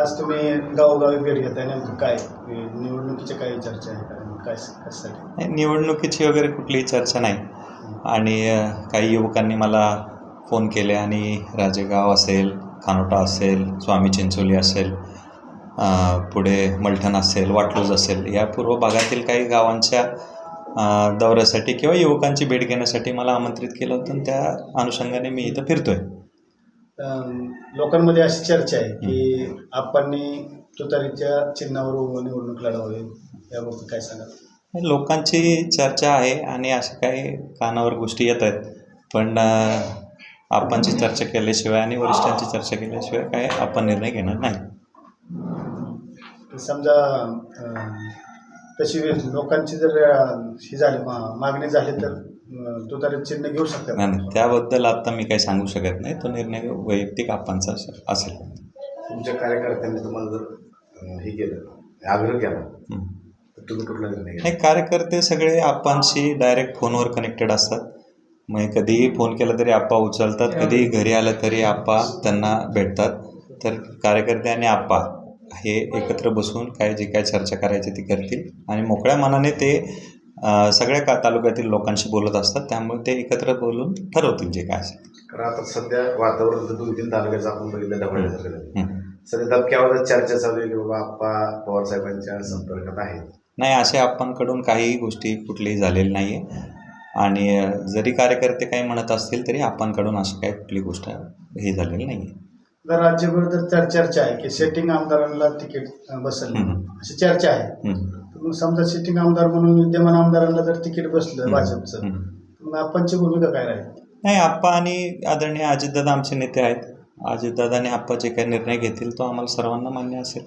आज तुम्ही गावोगावी भेट घेताय नेमकं काय? निवडणुकीच्या काही चर्चा आहे? का काय कशासाठी? नाही, निवडणुकीची वगैरे कुठलीही चर्चा नाही. आणि काही युवकांनी मला फोन केले आणि राजेगाव असेल खानोटा असेल स्वामी चिंचोली असेल पुढे मलठण असेल वाटलूज असेल या पूर्व भागातील काही गावांच्या दौऱ्यासाठी किंवा युवकांची भेट घेण्यासाठी मला आमंत्रित केलं होतं. आणि त्या अनुषंगाने मी इथं फिरतोय. लोकांमध्ये अशी चर्चा आहे की आपणनी तुतारीच्या चिन्हावर निवडणूक लढवावी याबाबत काय सांगाल? लोकांची चर्चा आहे आणि अशा काही कानावर गोष्टी येत आहेत. पण आपणची चर्चा केल्याशिवाय आणि वरिष्ठांची चर्चा केल्याशिवाय काय आपण निर्णय घेणार नाही. समजा तशी लोकांची जर ही झाली मा- मागणी झाली तर तुतारी चिन्ह घेऊ शकतात. नाही नाही, त्याबद्दल आता मी काही सांगू शकत नाही. तो निर्णय वैयक्तिक आपणचा असे- असेल. तुमच्या कार्यकर्त्यांनी तुम्हाला जर हे केलं आग्रह केला हं. तर तुम्ही कुठला निर्णय घ्या नाही कार्यकर्ते सगळे आपणशी डायरेक्ट फोनवर कनेक्टेड असतात. मग कधीही फोन केला तरी आप्पा उचलतात. कधीही घरी आलं तरी आप्पा त्यांना भेटतात. तर कार्यकर्ते आणि आप्पा. हे एकत्र बसून काय जे काय चर्चा करायची ती करतील. आणि मोकळ्या मनाने ते सगळ्या का तालुक्यातील लोकांशी बोलत असतात त्यामुळे ते एकत्र बोलून ठरवतील जे काय असेल. कारण आता सध्या वातावरण दोन तीन तालुक्याचं आपण बघितलं. हं. सध्या धबक्यावर चर्चा चालू आहे की बाबा आप्पा पवार साहेबांच्या संपर्कात आहेत. नाही असे आपणकडून काही गोष्टी कुठलीही झालेली नाही आहे आणि जरी कार्यकर्ते काही म्हणत असतील तरी आपणकडून अशी काही कुठली गोष्ट ही झालेली नाही आहे तर राज्यभर तर तर चर्चा आहे की सेटिंग आमदारांना तिकीट बसेल. अशी चर्चा आहे हं. तर मग समजा सिटिंग आमदार म्हणून विद्यमान आमदारांना जर तिकीट बसलं भाजपचं. मग आपणची भूमिका काय राहील नाही आप्पा आणि आदरणीय अजितदादा आमचे नेते आहेत अजितदादा आणि आप्पा जे काही निर्णय घेतील तो आम्हाला सर्वांना मान्य असेल